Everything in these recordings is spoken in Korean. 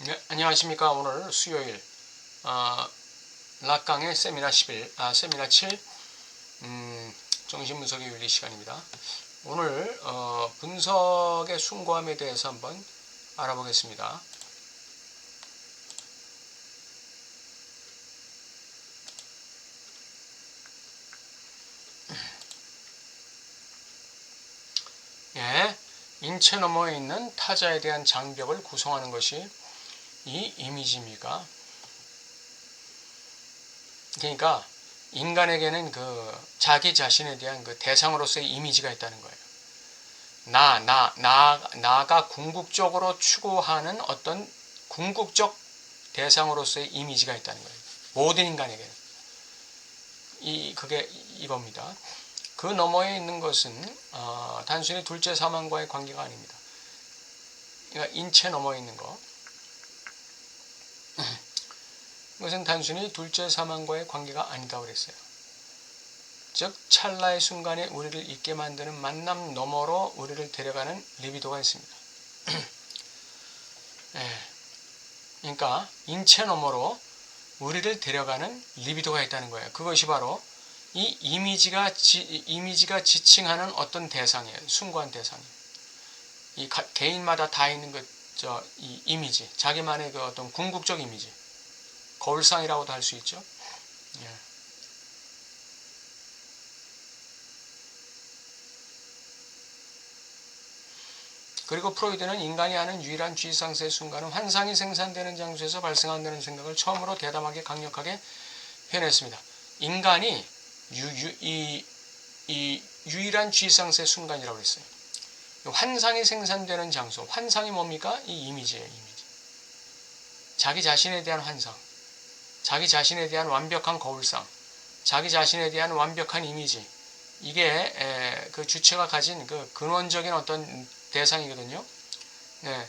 네, 안녕하십니까. 오늘 수요일, 어, 락강의 세미나 11, 아, 세미나 7, 음, 정신분석의 윤리 시간입니다. 오늘, 어, 분석의 숭고함에 대해서 한번 알아보겠습니다. 예, 인체 너머에 있는 타자에 대한 장벽을 구성하는 것이 이 이미지입니까? 그러니까 인간에게는 그 자기 자신에 대한 그 대상으로서의 이미지가 있다는 거예요. 나, 나, 나, 나가 궁극적으로 추구하는 어떤 궁극적 대상으로서의 이미지가 있다는 거예요. 모든 인간에게는. 이, 그게 이겁니다. 그 너머에 있는 것은 어, 단순히 둘째 사망과의 관계가 아닙니다. 그러니까 인체 너머에 있는 것. 이것은 단순히 둘째 사망과의 관계가 아니다고 그랬어요. 즉 찰나의 순간에 우리를 있게 만드는 만남 너머로 우리를 데려가는 리비도가 있습니다. 예. 그러니까 인체 너머로 우리를 데려가는 리비도가 있다는 거예요. 그것이 바로 이 이미지가 지, 이미지가 지칭하는 어떤 대상이에요. 숭고한 대상이에요. 이 가, 개인마다 다 있는 그 저 이 이미지, 자기만의 그 어떤 궁극적 이미지. 거울상이라고도 할 수 있죠. 예. 그리고 프로이드는 인간이 하는 유일한 쥐상세의 순간은 환상이 생산되는 장소에서 발생한다는 생각을 처음으로 대담하게 강력하게 표현했습니다. 인간이 유, 유, 이, 이 유일한 쥐상세 순간이라고 했어요. 환상이 생산되는 장소, 환상이 뭡니까? 이 이미지예요, 이미지. 자기 자신에 대한 환상. 자기 자신에 대한 완벽한 거울상, 자기 자신에 대한 완벽한 이미지, 이게 그 주체가 가진 그 근원적인 어떤 대상이거든요. 네.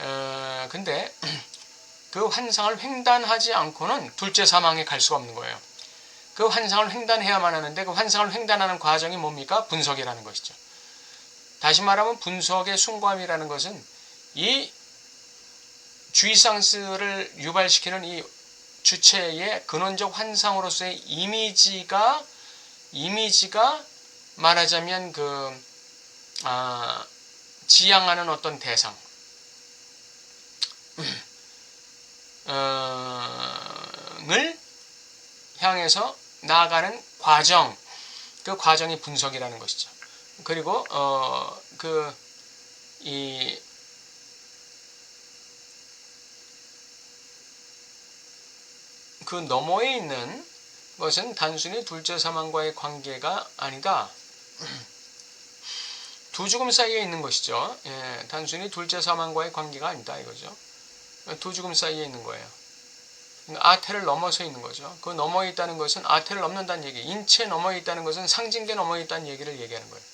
어, 근데 그 환상을 횡단하지 않고는 둘째 사망에 갈 수가 없는 거예요. 그 환상을 횡단해야만 하는데 그 환상을 횡단하는 과정이 뭡니까? 분석이라는 것이죠. 다시 말하면 분석의 숭고함이라는 것은 이 주의상스를 유발시키는 이 주체의 근원적 환상으로서의 이미지가 이미지가 말하자면 그 아, 지향하는 어떤 대상 을 향해서 나아가는 과정 그 과정이 분석이라는 것이죠. 그리고 어, 그이 그 너머에 있는 것은 단순히 둘째 사망과의 관계가 아니다. 두 죽음 사이에 있는 것이죠. 예, 단순히 둘째 사망과의 관계가 아니다 이거죠. 두 죽음 사이에 있는 거예요. 아태를 넘어서 있는 거죠. 그 넘어에 있다는 것은 아태를 넘는다는 얘기, 인체 넘어에 있다는 것은 상징계 넘어에 있다는 얘기를 얘기하는 거예요.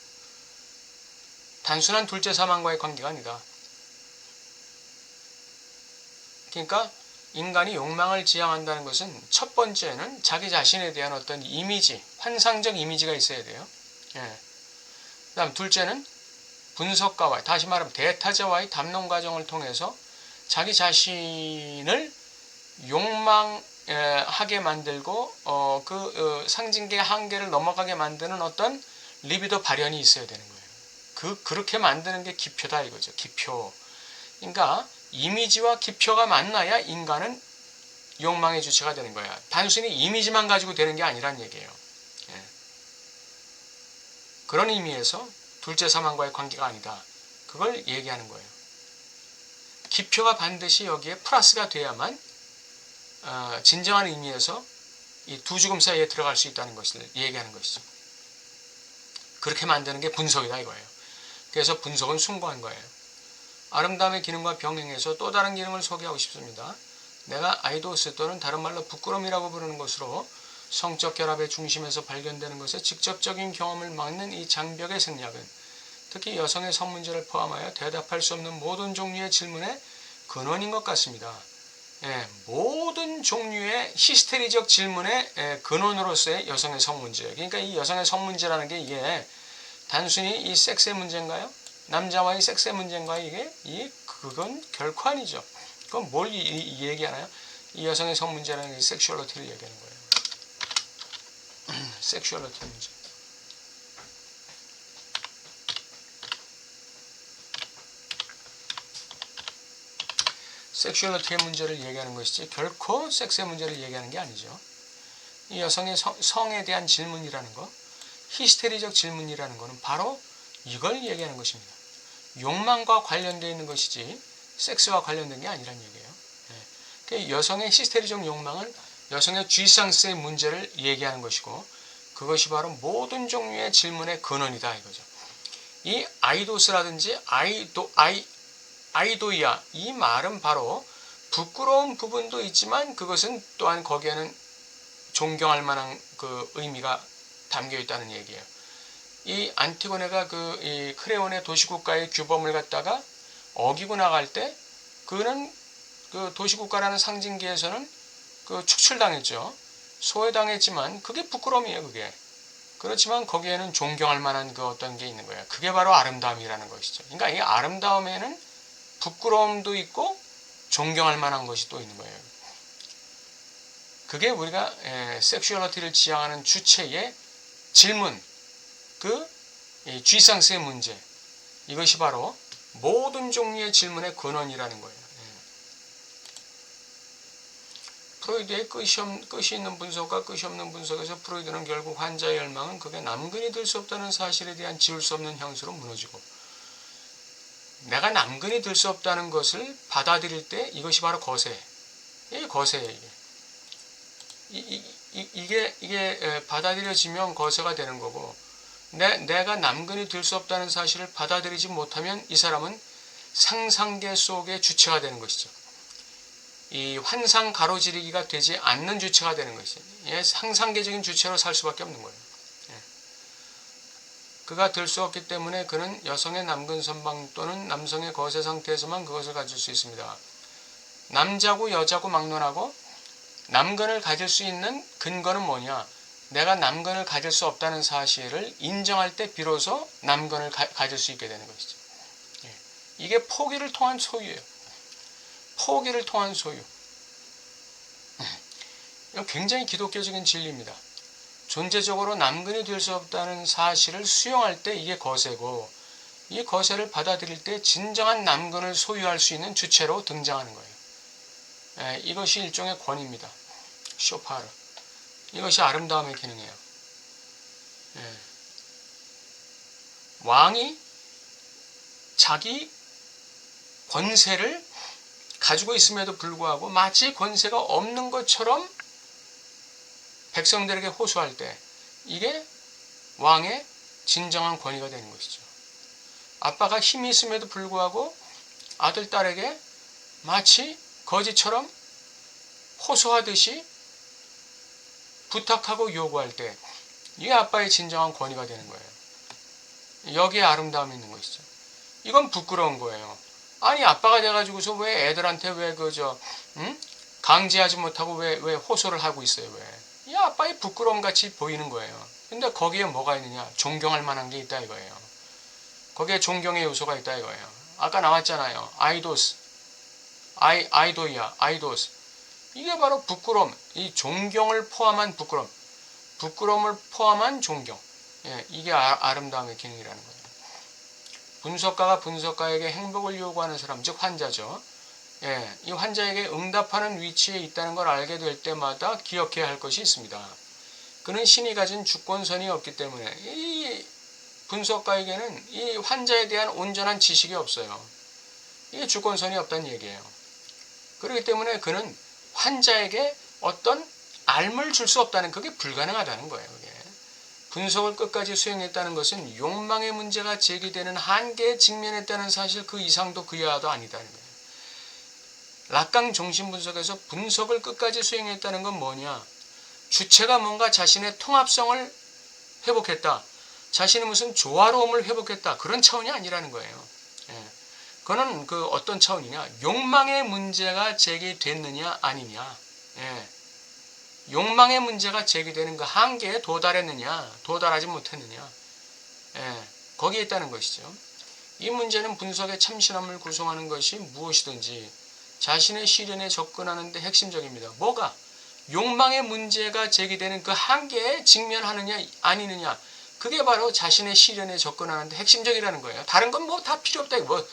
단순한 둘째 사망과의 관계가 아니다. 그러니까 인간이 욕망을 지향한다는 것은 첫 번째는 자기 자신에 대한 어떤 이미지, 환상적 이미지가 있어야 돼요. 예. 그 다음 둘째는 분석가와 다시 말하면 대타자와의 담론 과정을 통해서 자기 자신을 욕망하게 만들고 어, 그 어, 상징계 한계를 넘어가게 만드는 어떤 리비도 발현이 있어야 되는 거예요. 그 그렇게 만드는 게 기표다 이거죠. 기표. 그러니까 이미지와 기표가 만나야 인간은 욕망의 주체가 되는 거야. 단순히 이미지만 가지고 되는 게 아니란 얘기예요. 예. 그런 의미에서 둘째 사망과의 관계가 아니다. 그걸 얘기하는 거예요. 기표가 반드시 여기에 플러스가 돼야만 어, 진정한 의미에서 이 두 죽음 사이에 들어갈 수 있다는 것을 얘기하는 것이죠. 그렇게 만드는 게 분석이다 이거예요. 그래서 분석은 숭고한 거예요. 아름다움의 기능과 병행해서 또 다른 기능을 소개하고 싶습니다. 내가 아이도스 또는 다른 말로 부끄러움이라고 부르는 것으로 성적 결합의 중심에서 발견되는 것에 직접적인 경험을 막는 이 장벽의 생략은 특히 여성의 성문제를 포함하여 대답할 수 없는 모든 종류의 질문의 근원인 것 같습니다. 예, 모든 종류의 히스테리적 질문의 예, 근원으로서의 여성의 성문제. 그러니까 이 여성의 성문제라는 게 이게 단순히 이 섹스의 문제인가요? 남자와의 섹스의 문제인가 이게 이 그건 결코 아니죠. 그건 뭘 이, 이 얘기하나요? 이 여성의 성 문제라는 게 섹슈얼리티를 얘기하는 거예요. 섹슈얼리티 문제. 섹슈얼리티의 문제를 얘기하는 것이지 결코 섹스의 문제를 얘기하는 게 아니죠. 이 여성의 성, 성에 대한 질문이라는 거, 히스테리적 질문이라는 것은 바로 이걸 얘기하는 것입니다. 욕망과 관련되어 있는 것이지 섹스와 관련된 게 아니란 얘기예요. 그 여성의 히스테리적 욕망은 여성의 쥐상스의 문제를 얘기하는 것이고 그것이 바로 모든 종류의 질문의 근원이다 이거죠. 이 아이도스라든지 아이도 아이 아이도이아 이 말은 바로 부끄러운 부분도 있지만 그것은 또한 거기에는 존경할 만한 그 의미가 담겨 있다는 얘기예요. 이 안티고네가 그 이 크레온의 도시국가의 규범을 갖다가 어기고 나갈 때 그는 그 도시국가라는 상징기에서는 그 축출당했죠. 소외당했지만 그게 부끄러움이에요, 그게. 그렇지만 거기에는 존경할 만한 그 어떤 게 있는 거예요. 그게 바로 아름다움이라는 것이죠. 그러니까 이 아름다움에는 부끄러움도 있고 존경할 만한 것이 또 있는 거예요. 그게 우리가 에, 섹슈얼리티를 지향하는 주체의 질문, 그 쥐상스의 문제 이것이 바로 모든 종류의 질문의 근원이라는 거예요. 예. 프로이드의 끝이, 없, 끝이 있는 분석과 끝이 없는 분석에서 프로이드는 결국 환자의 열망은 그게 남근이 될 수 없다는 사실에 대한 지울 수 없는 향수로 무너지고 내가 남근이 될 수 없다는 것을 받아들일 때 이것이 바로 거세. 이게 거세예요. 이게. 이, 이, 이게 이게 받아들여지면 거세가 되는 거고 내, 내가 남근이 될 수 없다는 사실을 받아들이지 못하면 이 사람은 상상계 속의 주체가 되는 것이죠. 이 환상 가로지르기가 되지 않는 주체가 되는 것이죠. 예, 상상계적인 주체로 살 수밖에 없는 거예요. 예. 그가 될 수 없기 때문에 그는 여성의 남근 선방 또는 남성의 거세 상태에서만 그것을 가질 수 있습니다. 남자고 여자고 막론하고 남근을 가질 수 있는 근거는 뭐냐? 내가 남근을 가질 수 없다는 사실을 인정할 때 비로소 남근을 가, 질수 있게 되는 것이죠. 예. 이게 포기를 통한 소유예요. 포기를 통한 소유. 이건 굉장히 기독교적인 진리입니다. 존재적으로 남근이 될 수 없다는 사실을 수용할 때 이게 거세고 이 거세를 받아들일 때 진정한 남근을 소유할 수 있는 주체로 등장하는 거예요. 예, 이것이 일종의 권위입니다. 쇼파르. 이것이 아름다움의 기능이에요. 예. 왕이 자기 권세를 가지고 있음에도 불구하고 마치 권세가 없는 것처럼 백성들에게 호소할 때 이게 왕의 진정한 권위가 되는 것이죠. 아빠가 힘이 있음에도 불구하고 아들, 딸에게 마치 거지처럼 호소하듯이 부탁하고 요구할 때 이게 아빠의 진정한 권위가 되는 거예요. 여기에 아름다움이 있는 것이죠. 이건 부끄러운 거예요. 아니 아빠가 돼가지고서 왜 애들한테 왜 그저 응? 강제하지 못하고 왜 왜 호소를 하고 있어요 왜? 이 아빠의 부끄러움 같이 보이는 거예요. 근데 거기에 뭐가 있느냐? 존경할 만한 게 있다 이거예요. 거기에 존경의 요소가 있다 이거예요. 아까 나왔잖아요. 아이도스, 아이 아이도이야, 아이도스. 이게 바로 부끄러움, 이 존경을 포함한 부끄러움, 부끄러움을 포함한 존경. 예, 이게 아, 름다움의 기능이라는 거예요. 분석가가 분석가에게 행복을 요구하는 사람, 즉 환자죠. 예, 이 환자에게 응답하는 위치에 있다는 걸 알게 될 때마다 기억해야 할 것이 있습니다. 그는 신이 가진 주권선이 없기 때문에 이 분석가에게는 이 환자에 대한 온전한 지식이 없어요. 이게 주권선이 없다는 얘기예요. 그렇기 때문에 그는 환자에게 어떤 알을 줄 수 없다는 그게 불가능하다는 거예요. 그게. 분석을 끝까지 수행했다는 것은 욕망의 문제가 제기되는 한계에 직면했다는 사실 그 이상도 그 이하도 아니다는 거예요. 락강 정신 분석에서 분석을 끝까지 수행했다는 건 뭐냐? 주체가 뭔가 자신의 통합성을 회복했다. 자신의 무슨 조화로움을 회복했다. 그런 차원이 아니라는 거예요. 예. 그거는 그 어떤 차원이냐? 욕망의 문제가 제기됐느냐 아니냐. 예. 욕망의 문제가 제기되는 그 한계에 도달했느냐, 도달하지 못했느냐. 예. 거기에 있다는 것이죠. 이 문제는 분석의 참신함을 구성하는 것이 무엇이든지 자신의 시련에 접근하는 데 핵심적입니다. 뭐가? 욕망의 문제가 제기되는 그 한계에 직면하느냐 아니느냐 그게 바로 자신의 시련에 접근하는 데 핵심적이라는 거예요. 다른 건 뭐 다 필요 없다. 뭐,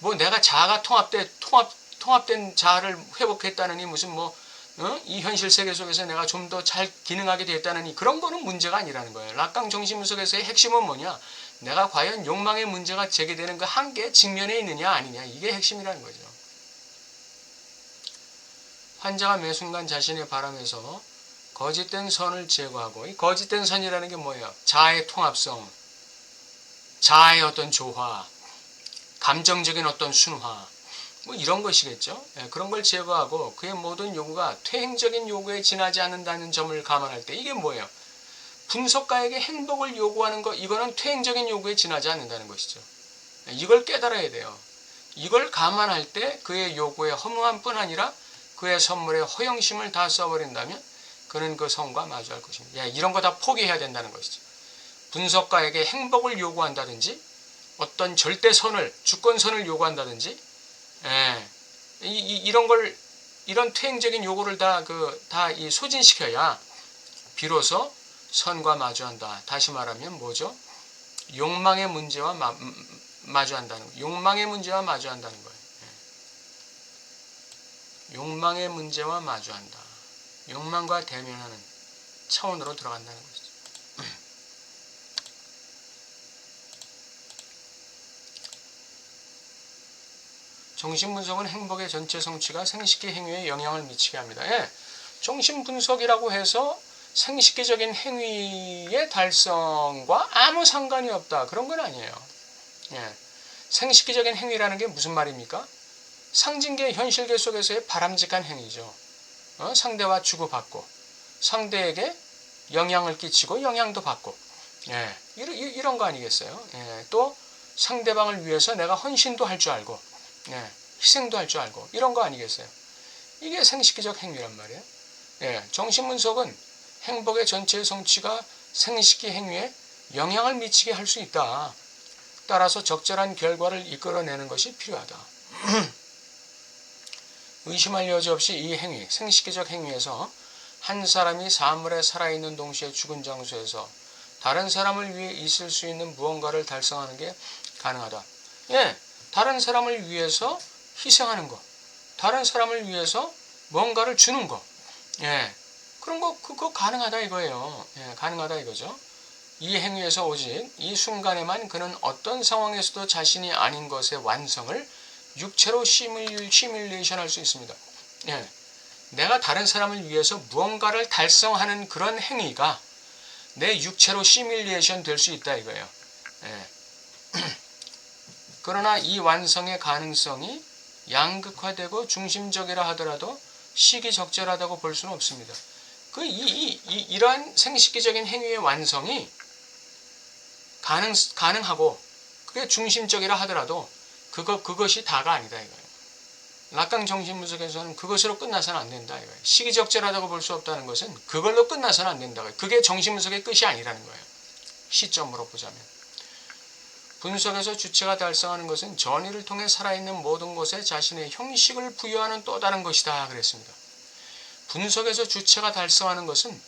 뭐 내가 자아가 통합돼 통합 통합된 자아를 회복했다느니 무슨 뭐 어? 이 현실 세계 속에서 내가 좀 더 잘 기능하게 됐다느니 그런 거는 문제가 아니라는 거예요. 락강 정신 분석에서의 핵심은 뭐냐? 내가 과연 욕망의 문제가 제기되는 그 한계에 직면해 있느냐 아니냐 이게 핵심이라는 거죠. 환자가 매 순간 자신의 바람에서 거짓된 선을 제거하고 이 거짓된 선이라는 게 뭐예요? 자아의 통합성, 자아의 어떤 조화, 감정적인 어떤 순화, 뭐 이런 것이겠죠. 예, 그런 걸 제거하고 그의 모든 요구가 퇴행적인 요구에 지나지 않는다는 점을 감안할 때 이게 뭐예요? 분석가에게 행복을 요구하는 것 이거는 퇴행적인 요구에 지나지 않는다는 것이죠. 예, 이걸 깨달아야 돼요. 이걸 감안할 때 그의 요구에 허무함 뿐 아니라 그의 선물에 허영심을 다 써버린다면 그는 그 성과 마주할 것입니다. 예, 이런 거 다 포기해야 된다는 것이죠. 분석가에게 행복을 요구한다든지 어떤 절대선을 주권선을 요구한다든지 예, 이, 런 걸 이런 퇴행적인 요구를 다 그 다 이 소진시켜야 비로소 선과 마주한다. 다시 말하면 뭐죠? 욕망의 문제와 마, 마주한다는 거. 욕망의 문제와 마주한다는 거예요. 예. 욕망의 문제와 마주한다. 욕망과 대면하는 차원으로 들어간다는 것이죠. 정신분석은 행복의 전체 성취가 생식기 행위에 영향을 미치게 합니다. 예, 정신분석이라고 해서 생식기적인 행위의 달성과 아무 상관이 없다. 그런 건 아니에요. 예, 생식기적인 행위라는 게 무슨 말입니까? 상징계, 현실계 속에서의 바람직한 행위죠. 어? 상대와 주고받고 상대에게 영향을 끼치고 영향도 받고 예, 이런, 이런 거 아니겠어요? 예, 또 상대방을 위해서 내가 헌신도 할 줄 알고 예, 희생도 할 줄 알고 이런 거 아니겠어요? 이게 생식기적 행위란 말이에요. 예, 정신분석은 행복의 전체 성취가 생식기 행위에 영향을 미치게 할 수 있다. 따라서 적절한 결과를 이끌어내는 것이 필요하다. 의심할 여지 없이 이 행위, 생식기적 행위에서 한 사람이 사물에 살아있는 동시에 죽은 장소에서 다른 사람을 위해 있을 수 있는 무언가를 달성하는 게 가능하다. 예, 다른 사람을 위해서 희생하는 것, 다른 사람을 위해서 뭔가를 주는 것, 예, 그런 거 그거 가능하다 이거예요. 예, 가능하다 이거죠. 이 행위에서 오직 이 순간에만 그는 어떤 상황에서도 자신이 아닌 것의 완성을 육체로 시뮬, 시뮬레이션 할 수 있습니다. 예, 내가 다른 사람을 위해서 무언가를 달성하는 그런 행위가 내 육체로 시뮬레이션 될 수 있다 이거예요. 예. 그러나 이 완성의 가능성이 양극화되고 중심적이라 하더라도 시기적절하다고 볼 수는 없습니다. 그 이, 이, 이, 이러한 생식기적인 행위의 완성이 가능, 가능하고 그게 중심적이라 하더라도 그거, 그것이 다가 아니다 이거예요. 락강 정신분석에서는 그것으로 끝나서는 안 된다 이거예요. 시기적절하다고 볼 수 없다는 것은 그걸로 끝나서는 안 된다. 그게 정신분석의 끝이 아니라는 거예요. 시점으로 보자면. 분석에서 주체가 달성하는 것은 전의를 통해 살아있는 모든 것에 자신의 형식을 부여하는 또 다른 것이다 그랬습니다. 분석에서 주체가 달성하는 것은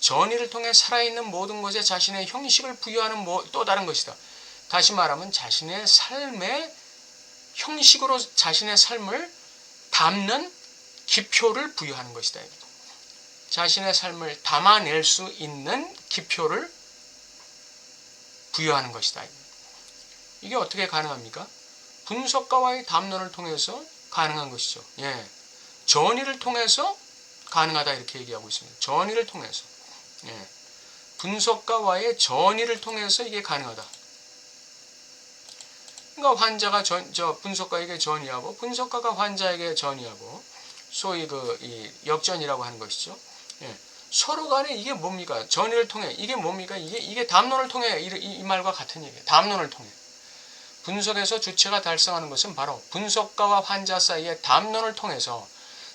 전의를 통해 살아있는 모든 것에 자신의 형식을 부여하는 또 다른 것이다. 다시 말하면 자신의 삶의 형식으로 자신의 삶을 담는 기표를 부여하는 것이다. 자신의 삶을 담아낼 수 있는 기표를 부여하는 것이다. 이게 어떻게 가능합니까? 분석가와의 담론을 통해서 가능한 것이죠. 예. 전의를 통해서 가능하다 이렇게 얘기하고 있습니다. 전의를 통해서. 예. 분석가와의 전의를 통해서 이게 가능하다. 그러니까 환자가 전, 저 분석가에게 전의하고 분석가가 환자에게 전의하고 소위 그 이 역전이라고 하는 것이죠. 예. 서로 간에 이게 뭡니까? 전의를 통해 이게 뭡니까? 이게 이게 담론을 통해 이, 이, 이 말과 같은 얘기예요. 담론을 통해. 분석에서 주체가 달성하는 것은 바로 분석가와 환자 사이의 담론을 통해서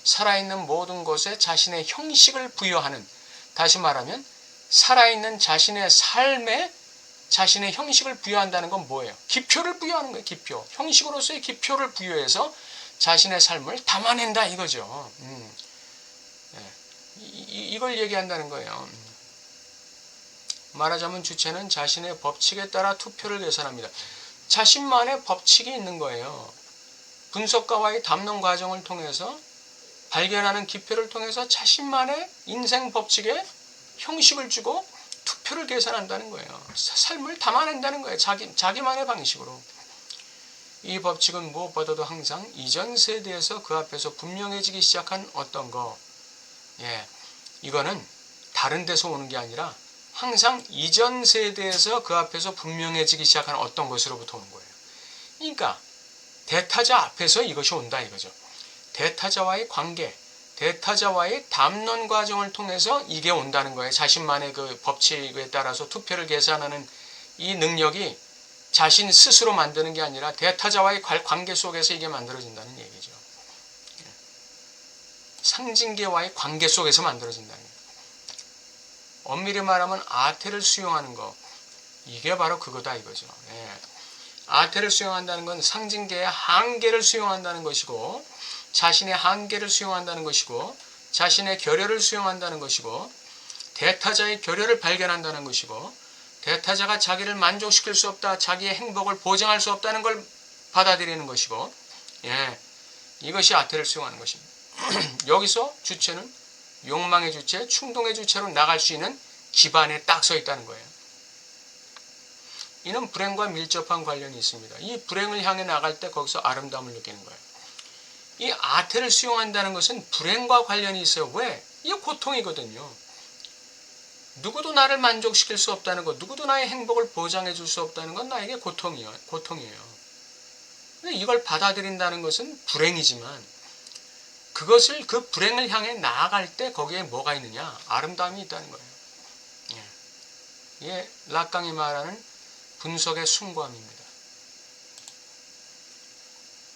살아있는 모든 것에 자신의 형식을 부여하는 다시 말하면 살아있는 자신의 삶에 자신의 형식을 부여한다는 건 뭐예요? 기표를 부여하는 거예요. 기표. 형식으로서의 기표를 부여해서 자신의 삶을 담아낸다 이거죠. 음. 예. 이, 이걸 얘기한다는 거예요. 음. 말하자면 주체는 자신의 법칙에 따라 투표를 계산합니다. 자신만의 법칙이 있는 거예요. 분석가와의 담론 과정을 통해서 발견하는 기표를 통해서 자신만의 인생 법칙에 형식을 주고 투표를 계산한다는 거예요. 삶을 담아낸다는 거예요. 자기, 자기만의 방식으로. 이 법칙은 무엇보다도 항상 이전 세대에서 그 앞에서 분명해지기 시작한 어떤 거, 예, 이거는 다른 데서 오는 게 아니라 항상 이전 세대에서 그 앞에서 분명해지기 시작한 어떤 것으로부터 오는 거예요. 그러니까 대타자 앞에서 이것이 온다 이거죠. 대타자와의 관계, 대타자와의 담론 과정을 통해서 이게 온다는 거예요. 자신만의 그 법칙에 따라서 투표를 계산하는 이 능력이 자신 스스로 만드는 게 아니라 대타자와의 관계 속에서 이게 만들어진다는 얘기죠. 예. 상징계와의 관계 속에서 만들어진다는 거예요. 엄밀히 말하면 아태를 수용하는 거 이게 바로 그거다 이거죠. 예. 아태를 수용한다는 건 상징계의 한계를 수용한다는 것이고 자신의 한계를 수용한다는 것이고 자신의 결여를 수용한다는 것이고 대타자의 결여를 발견한다는 것이고 대타자가 자기를 만족시킬 수 없다 자기의 행복을 보장할 수 없다는 걸 받아들이는 것이고 예 이것이 아태를 수용하는 것입니다. 여기서 주체는 욕망의 주체, 충동의 주체로 나갈 수 있는 기반에 딱 서 있다는 거예요. 이는 불행과 밀접한 관련이 있습니다. 이 불행을 향해 나갈 때 거기서 아름다움을 느끼는 거예요. 이 아태를 수용한다는 것은 불행과 관련이 있어요. 왜? 이게 고통이거든요. 누구도 나를 만족시킬 수 없다는 것, 누구도 나의 행복을 보장해 줄 수 없다는 건 나에게 고통이에요. 고통이에요. 이걸 받아들인다는 것은 불행이지만 그것을 그 불행을 향해 나아갈 때 거기에 뭐가 있느냐? 아름다움이 있다는 거예요. 예. 이게 락강이 말하는 분석의 숭고함입니다.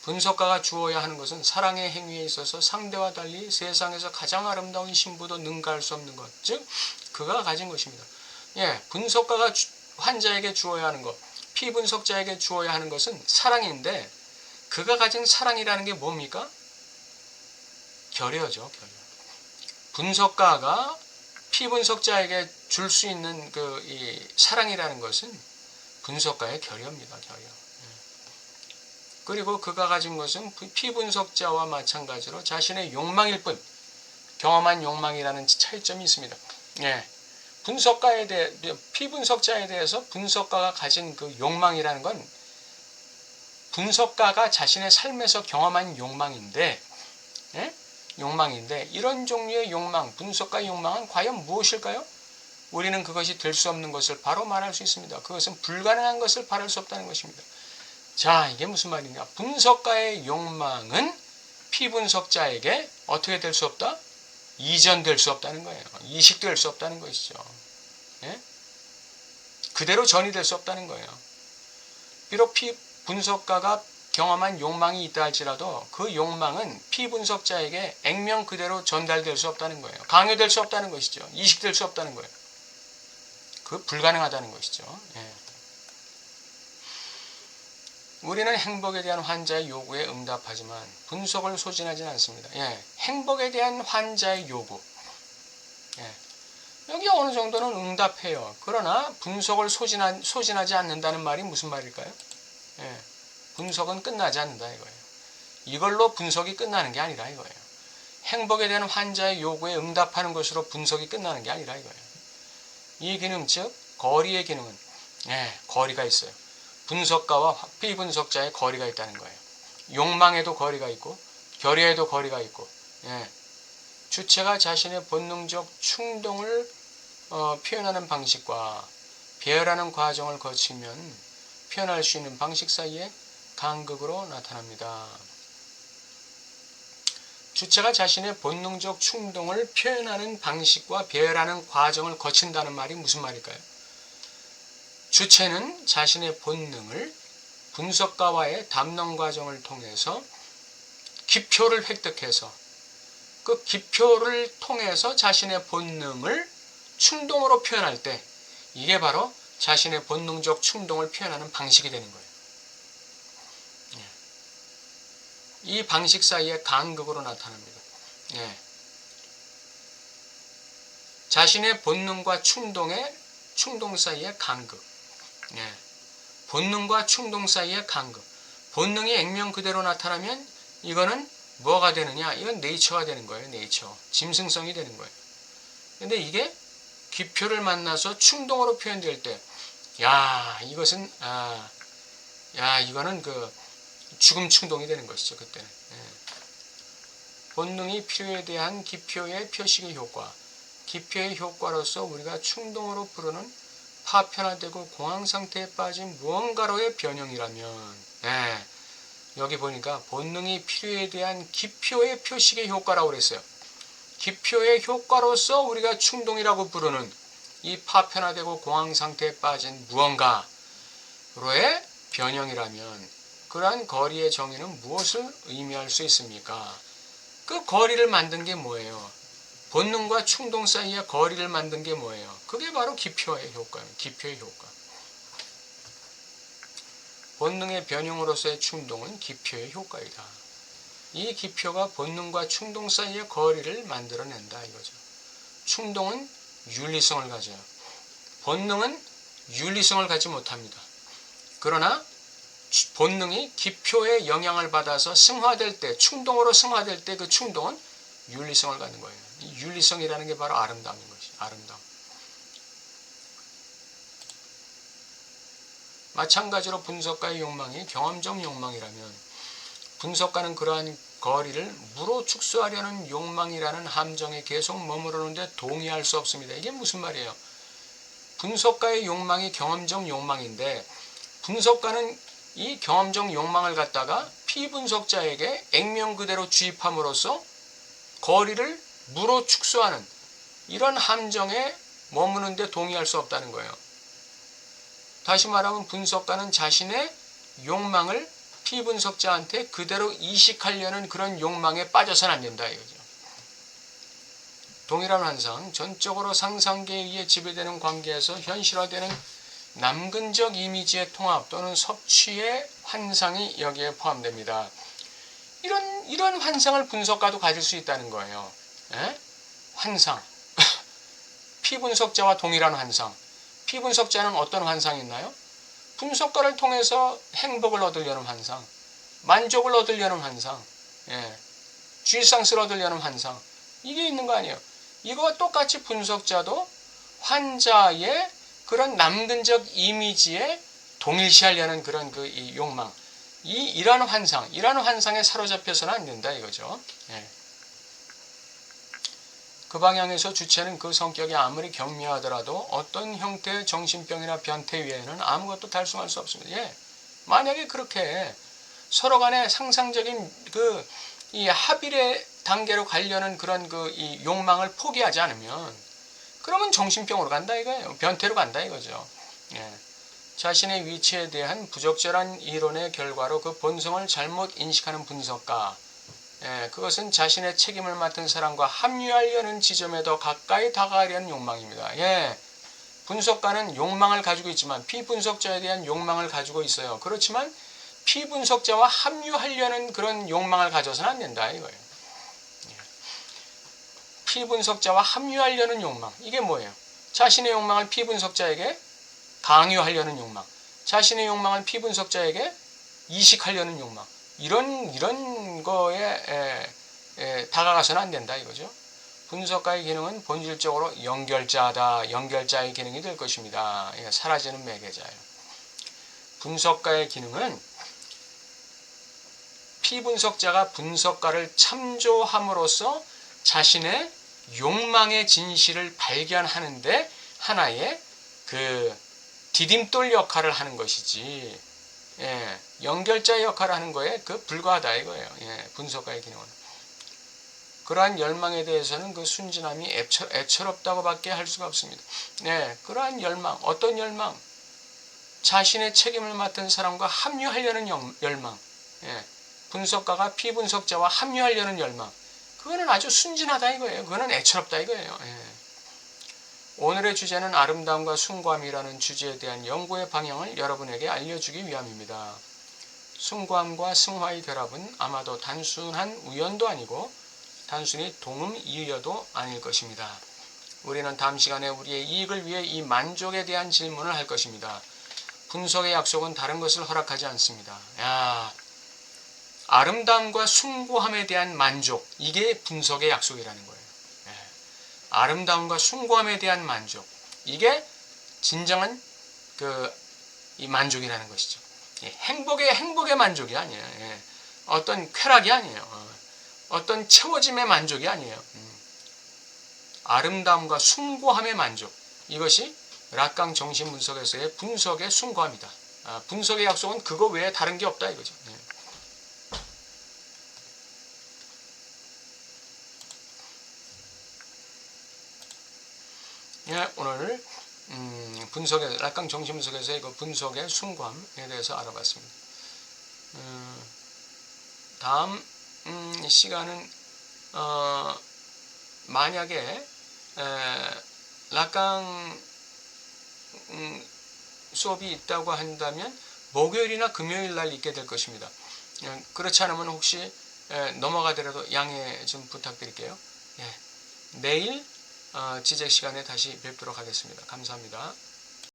분석가가 주어야 하는 것은 사랑의 행위에 있어서 상대와 달리 세상에서 가장 아름다운 신부도 능가할 수 없는 것, 즉 그가 가진 것입니다. 예, 분석가가 주, 환자에게 주어야 하는 것, 피분석자에게 주어야 하는 것은 사랑인데 그가 가진 사랑이라는 게 뭡니까? 결여죠, 결여. 분석가가 피분석자에게 줄 수 있는 그 사랑이라는 것은 분석가의 결여입니다, 결여. 예. 그리고 그가 가진 것은 피분석자와 마찬가지로 자신의 욕망일 뿐, 경험한 욕망이라는 차이점이 있습니다. 예. 분석가에 대해, 피분석자에 대해서 분석가가 가진 그 욕망이라는 건 분석가가 자신의 삶에서 경험한 욕망인데, 예? 욕망인데 이런 종류의 욕망, 분석과 욕망은 과연 무엇일까요? 우리는 그것이 될 수 없는 것을 바로 말할 수 있습니다. 그것은 불가능한 것을 바랄 수 없다는 것입니다. 자, 이게 무슨 말이냐? 분석가의 욕망은 피분석자에게 어떻게 될 수 없다? 이전될 수 없다는 거예요. 이식될 수 없다는 것이죠. 예? 그대로 전이 될 수 없다는 거예요. 비록 피 분석가가 경험한 욕망이 있다 할지라도 그 욕망은 피분석자에게 액면 그대로 전달될 수 없다는 거예요. 강요될 수 없다는 것이죠. 이식될 수 없다는 거예요. 그 불가능하다는 것이죠. 예. 우리는 행복에 대한 환자의 요구에 응답하지만 분석을 소진하지는 않습니다. 예. 행복에 대한 환자의 요구. 예. 여기 어느 정도는 응답해요. 그러나 분석을 소진하, 소진하지 않는다는 말이 무슨 말일까요? 예. 분석은 끝나지 않는다 이거예요. 이걸로 분석이 끝나는 게 아니라 이거예요. 행복에 대한 환자의 요구에 응답하는 것으로 분석이 끝나는 게 아니라 이거예요. 이 기능 즉 거리의 기능은 예, 거리가 있어요. 분석가와 비분석자의 거리가 있다는 거예요. 욕망에도 거리가 있고 결의에도 거리가 있고 예, 주체가 자신의 본능적 충동을 어, 표현하는 방식과 배열하는 과정을 거치면 표현할 수 있는 방식 사이에 간극으로 나타납니다. 주체가 자신의 본능적 충동을 표현하는 방식과 배열하는 과정을 거친다는 말이 무슨 말일까요? 주체는 자신의 본능을 분석가와의 담론 과정을 통해서 기표를 획득해서 그 기표를 통해서 자신의 본능을 충동으로 표현할 때 이게 바로 자신의 본능적 충동을 표현하는 방식이 되는 거예요. 이 방식 사이에 간극으로 나타납니다. 예. 자신의 본능과 충동의 충동 사이의 간극. 예. 본능과 충동 사이의 간극. 본능이 액면 그대로 나타나면 이거는 뭐가 되느냐? 이건 네이처가 되는 거예요. 네이처. 짐승성이 되는 거예요. 근데 이게 기표를 만나서 충동으로 표현될 때, 야, 이것은, 아, 야, 이거는 그 죽음 충동이 되는 것이죠. 그때는. 예. 본능이 필요에 대한 기표의 표식의 효과. 기표의 효과로서 우리가 충동으로 부르는 파편화되고 공황 상태에 빠진 무언가로의 변형이라면, 예. 여기 보니까 본능이 필요에 대한 기표의 표식의 효과라고 그랬어요. 기표의 효과로서 우리가 충동이라고 부르는 이 파편화되고 공황 상태에 빠진 무언가로의 변형이라면 그러한 거리의 정의는 무엇을 의미할 수 있습니까? 그 거리를 만든 게 뭐예요? 본능과 충동 사이의 거리를 만든 게 뭐예요? 그게 바로 기표의 효과예요. 기표의 효과. 본능의 변형으로서의 충동은 기표의 효과이다. 이 기표가 본능과 충동 사이의 거리를 만들어낸다 이거죠. 충동은 윤리성을 가져요. 본능은 윤리성을 갖지 못합니다. 그러나 본능이 기표의 영향을 받아서 승화될 때, 충동으로 승화될 때 그 충동은 윤리성을 갖는 거예요. 이 윤리성이라는 게 바로 아름다움인 것이 아름다움. 마찬가지로 분석가의 욕망이 경험적 욕망이라면 분석가는 그러한 거리를 무로 축소하려는 욕망이라는 함정에 계속 머무르는데 동의할 수 없습니다. 이게 무슨 말이에요? 분석가의 욕망이 경험적 욕망인데 분석가는 이 경험적 욕망을 갖다가 피분석자에게 액면 그대로 주입함으로써 거리를 무로 축소하는 이런 함정에 머무는데 동의할 수 없다는 거예요. 다시 말하면 분석가는 자신의 욕망을 피분석자한테 그대로 이식하려는 그런 욕망에 빠져서는 안 된다 이거죠. 동일한 환상, 전적으로 상상계에 의해 지배되는 관계에서 현실화되는 남근적 이미지의 통합 또는 섭취의 환상이 여기에 포함됩니다. 이런 이런 환상을 분석가도 가질 수 있다는 거예요. 에? 환상. 피분석자와 동일한 환상. 피분석자는 어떤 환상이 있나요? 분석가를 통해서 행복을 얻으려는 환상, 만족을 얻으려는 환상, 예, 쥐상스를 얻으려는 환상, 이게 있는 거 아니에요. 이거와 똑같이 분석자도 환자의 그런 남근적 이미지에 동일시하려는 그런 그이 욕망, 이 이러한 환상, 이러한 환상에 사로잡혀서는 안 된다 이거죠. 예. 그 방향에서 주체는 그 성격이 아무리 경미하더라도 어떤 형태의 정신병이나 변태 외에는 아무것도 달성할 수 없습니다. 예. 만약에 그렇게 서로 간에 상상적인 그 이 합일의 단계로 가려는 그런 그 이 욕망을 포기하지 않으면 그러면 정신병으로 간다 이거예요. 변태로 간다 이거죠. 예. 자신의 위치에 대한 부적절한 이론의 결과로 그 본성을 잘못 인식하는 분석가 예, 그것은 자신의 책임을 맡은 사람과 합류하려는 지점에 더 가까이 다가가려는 욕망입니다. 예, 분석가는 욕망을 가지고 있지만 피분석자에 대한 욕망을 가지고 있어요. 그렇지만 피분석자와 합류하려는 그런 욕망을 가져서는 안 된다 이거예요. 예. 피분석자와 합류하려는 욕망 이게 뭐예요? 자신의 욕망을 피분석자에게 강요하려는 욕망, 자신의 욕망을 피분석자에게 이식하려는 욕망. 이런 이런 거에 에, 에, 다가가서는 안 된다 이거죠. 분석가의 기능은 본질적으로 연결자다. 연결자의 기능이 될 것입니다. 예, 사라지는 매개자예요. 분석가의 기능은 피분석자가 분석가를 참조함으로써 자신의 욕망의 진실을 발견하는데 하나의 그 디딤돌 역할을 하는 것이지 예, 연결자 역할을 하는 거에 그 불과하다 이거예요. 예, 분석가의 기능은. 그러한 열망에 대해서는 그 순진함이 애처, 애처롭다고밖에 할 수가 없습니다. 네, 그러한 열망, 어떤 열망? 자신의 책임을 맡은 사람과 합류하려는 열망. 예, 분석가가 피분석자와 합류하려는 열망. 그거는 아주 순진하다 이거예요. 그거는 애처롭다 이거예요. 예. 오늘의 주제는 아름다움과 숭고함이라는 주제에 대한 연구의 방향을 여러분에게 알려주기 위함입니다. 숭고함과 승화의 결합은 아마도 단순한 우연도 아니고 단순히 동음 이의여도 아닐 것입니다. 우리는 다음 시간에 우리의 이익을 위해 이 만족에 대한 질문을 할 것입니다. 분석의 약속은 다른 것을 허락하지 않습니다. 야, 아름다움과 숭고함에 대한 만족, 이게 분석의 약속이라는 거예요. 예. 아름다움과 숭고함에 대한 만족, 이게 진정한 그 이 만족이라는 것이죠. 예, 행복의 행복의 만족이 아니에요. 예. 어떤 쾌락이 아니에요. 어. 어떤 채워짐의 만족이 아니에요. 음. 아름다움과 숭고함의 만족. 이것이 락강 정신 분석에서의 분석의 숭고함이다. 아, 분석의 약속은 그거 외에 다른 게 없다 이거죠. 예. 예, 오늘 음, 분석의 락강 정신 분석에서의 그 분석의 숭고함에 대해서 알아봤습니다. 음, 다음 음, 시간은 어, 만약에 에, 락강 음, 수업이 있다고 한다면 목요일이나 금요일 날 있게 될 것입니다. 예, 그렇지 않으면 혹시 에, 넘어가더라도 양해 좀 부탁드릴게요. 예, 내일 어, 지적 시간에 다시 뵙도록 하겠습니다. 감사합니다.